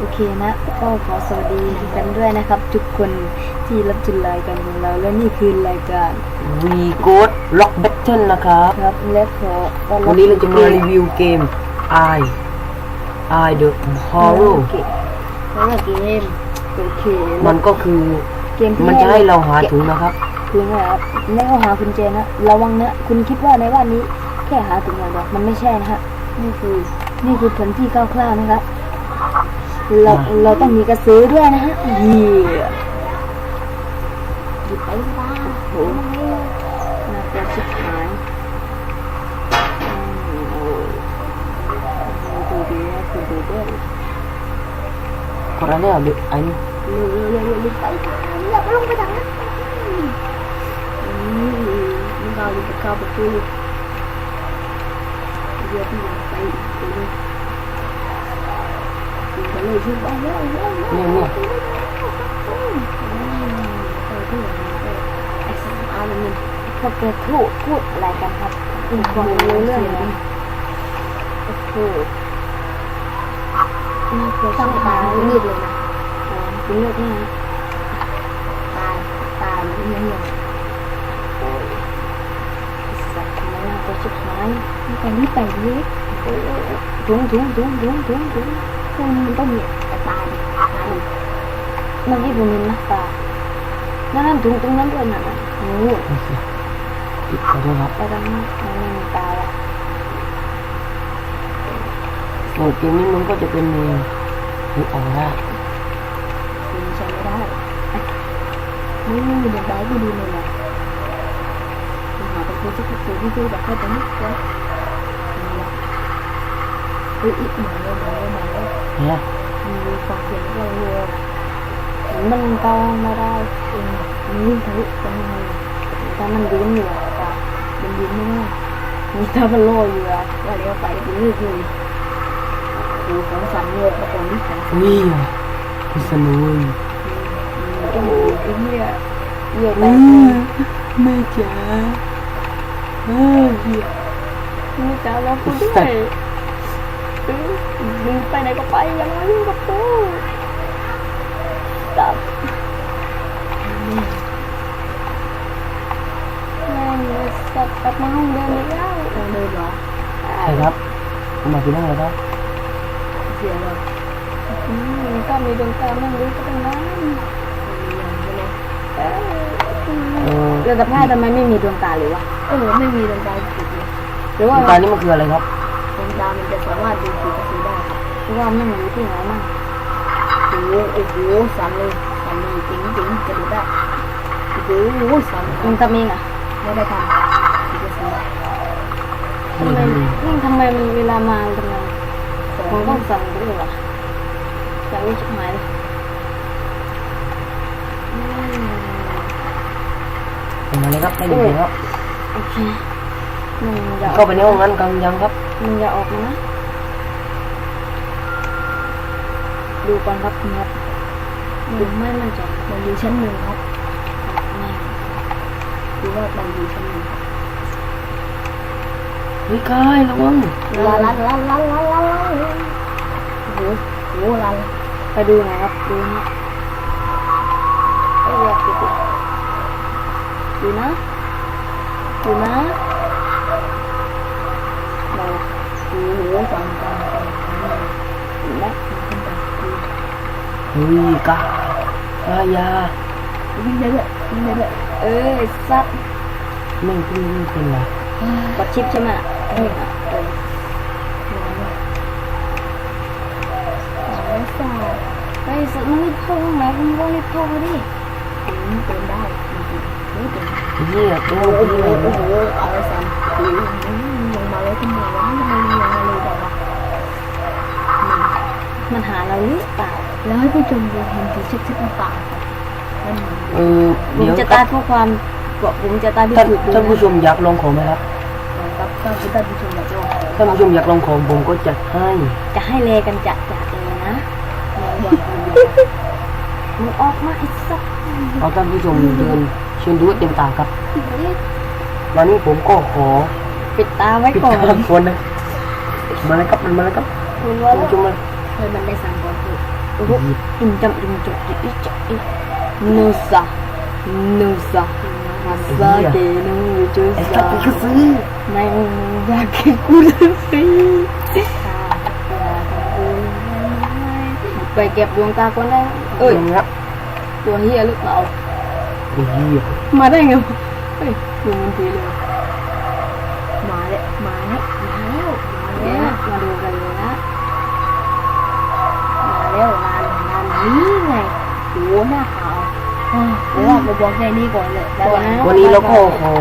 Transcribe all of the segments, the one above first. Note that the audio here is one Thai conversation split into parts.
โอเคนะก็ขอสวัสดีกันด้วยนะครับ ทุกคนที่รับชมรายการของเราและนี่คือรายการวีโกดล็อกแบทเทิลนะครับครับและขอต้อนรับวันนี้เราจะมารีวิวเกม I I the Horror โอเคเพราะว่าเกมโอเคมันก็คือเกมที่มันจะให้เราหาถุงนะครับถุงนะครับไม่ก็หาคุณเจนะระวังนะคุณคิดว่าในวันนี้แค่หาถุงอย่างเดียวมันไม่ใช่นะฮะนี่คือนี่คือแผนที่คร่าวๆนะครับ เราอ่าเราต้องมีกระสือด้วยนะฮะเยี่ยหยิบไปบ้าโหน่ากลัวชิบหายอืมโอ้ดูดีนะคุณดูด้วยคนละเนี่ยเด็กอันนี้เร็วเร็วเร็วเร็วไปอย่าไปลงไปทางนั้นอืมมึงเอาลูกเข้าประตูเดี๋ยวพี่ยังไปไปเลยไป เลยชุบไปเร็วเร็วเร็วเนี่ยเนี่ยไอ้สามอาร์มันพวกแกพูดพูดอะไรกันครับอีกคนรู้เรื่องนะโอ้โหน่ากลัวชิบหายมืดเลยนะคุณเลือกนี่นะตายตายเงี้ยเงี้ยโอ้ยสัตว์ทำไมน่ากลัวชิบหายไปนี่ไปนี่โอ้ยถุงถุงถุงถุงถุงถุงพวกนี้ มันต้องมีตายตายเมื่อกี้ผมเห็นนะตานั่นนั่นถุงตรงนั้นด้วยนะโอ้โหนี่สิปิดขอโทษครับไปทางนั้นมันไม่มีตาละส่วนเกมนี้มันก็จะเป็นแนวนี่ออกได้คุณใช้ไม่ได้อะนี่มีเด็กได้ก็ดีเลยแหละคุณหาเป็นคนที่คุยที่คุยแบบให้ไปนิดเดียวนี่แหละเฮ้ยอีกหน่อยเลยหน่อยเลยหน่อยเลย เนี่ยมีฟังเสียงก็เลยมันกาไม่ได้มันวิ่ทะลุไปยังไงถ้ามันยืนอยู่อะตามันยืนไม่ได้มีถ้ามันโล่อยู่อะว่าเดี๋ยวไปเป็นเรื่องเลยดูของสันโลกมาก่อนที่ของสันวิ่งพิษณุโอ้โหไอ้เนี่ยเยี่ยแตอืกเลมยแม่จ๋าเฮ้ยเหี้ยนี่จ้าแล้วคุณด้วย มึงไปไหนก็ไปยังมายุ่งกับกูตับแม่งสัตว์กลับมาห้องเดิมอีกแล้วห้องเดิมเหรอใช่ครับมากินได้เลยครับเสียเลยอืมก็มีดวงตาแม่งรู้ก็เป็นน้ำมีอย่างใช่ไหมเรือกับแพทย์ทำไมไม่มีดวงตาหรือวะเออไม่มีดวงตาจิตเลยหรือว่าดวงตานี่มันคืออะไรครับดวงตามันจะสามารถดู รับหรือว่าไม่รู้ที่ไหนมั่งโอ้โหโอ้โหสั่นเลยสั่นเลยจริงจริงกระดูได้โอ้โหสั่นมึงทำเองอะไม่ได้ทำผีกระสือทำไมนี่ทำไมมันเวลามาทำไมมันต้องสั่นด้วยวะจะรู้ชิบหายเลยอืมเป็นอะไรครับไม่ดีเลยครับโอเคมึงอย่าอเข้าอกไปในห้องนั้นกันยังครับมึงอย่าออกมานะ ดูก่อนครับคุณครับดูไม่มั่นใจมันอยู่ชั้นหนึ่งครับแม่ดูว่ามันอยู่ชั้นหนึ่งครับเฮ้ยกายระวังลาลาลาลาลาลาลาโอ้โหโอ้โหลาไปดูหน่อยครับดูนะเอ้ยอย่าปิดดิดูนะดูนะเราโอ้โหฟังฟังฟังฟังเห็นไหมมันขึ้นไปดู เฮ้ยกายกายาวิ่งได้ด้วยวิ่งได้ด้วยเอ้ยซับไม่เพิ่งเป็นไรกดชิปใช่ไหมเออเออไอ้สัตว์ไอ้สัตว์มึงรีบเข้าห้องไหนมึงก็รีบเข้ามาดิถึงเป็นได้จริงๆไม่เป็นเฮียตัวโอ้โหพี่อะไรโอ้เนี่ยโหอะไรสันอืมลงมาเลยทำไมวะทำไมลงมาเลยแบบว่ามันหาเราหรือเปล่า แล้วให้ผู้ชมดูเห็นถึงชิดๆหรือเปล่ามันเออผมเดี๋ยวจะตาเพื่อความบอกผมจะตาพิท่านสูจน์ดูท่านผู้ชนะมอยากลองของไหมครับครับท่านผู้ชมอยากลองท่านผู้ชมอยากลองของผมก็จัดให้จะให้เลกันจัดจัดเลยนะมึงออกมาไอ้สัสเอาท่านผู้ชมเดินเชิญดูเต็มตาครับวันนี้ผมก็ขอปิดตาไว้ปิดก่อนตาคนนะมาเลยครับมันมาเลยครับคุณท่าว่านผู้ชมมา เคยมันได้สั่งก่อน คือโอ้โหอินจำอินจุกอิจอินูซานูซามาซาเกนูจูไอ้ซาสัตว์ก็ซื้อไม่อ นงานนี้ไงโหหน้าขาวอะเดี๋ยวเราไปบอกแค่นี้ก่อนเลยแล้วนะวันนี้เราก็ขอ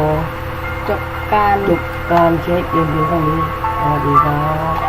จบการจบการเช็คเกมเพียงเท่านี้สวัสดีครับ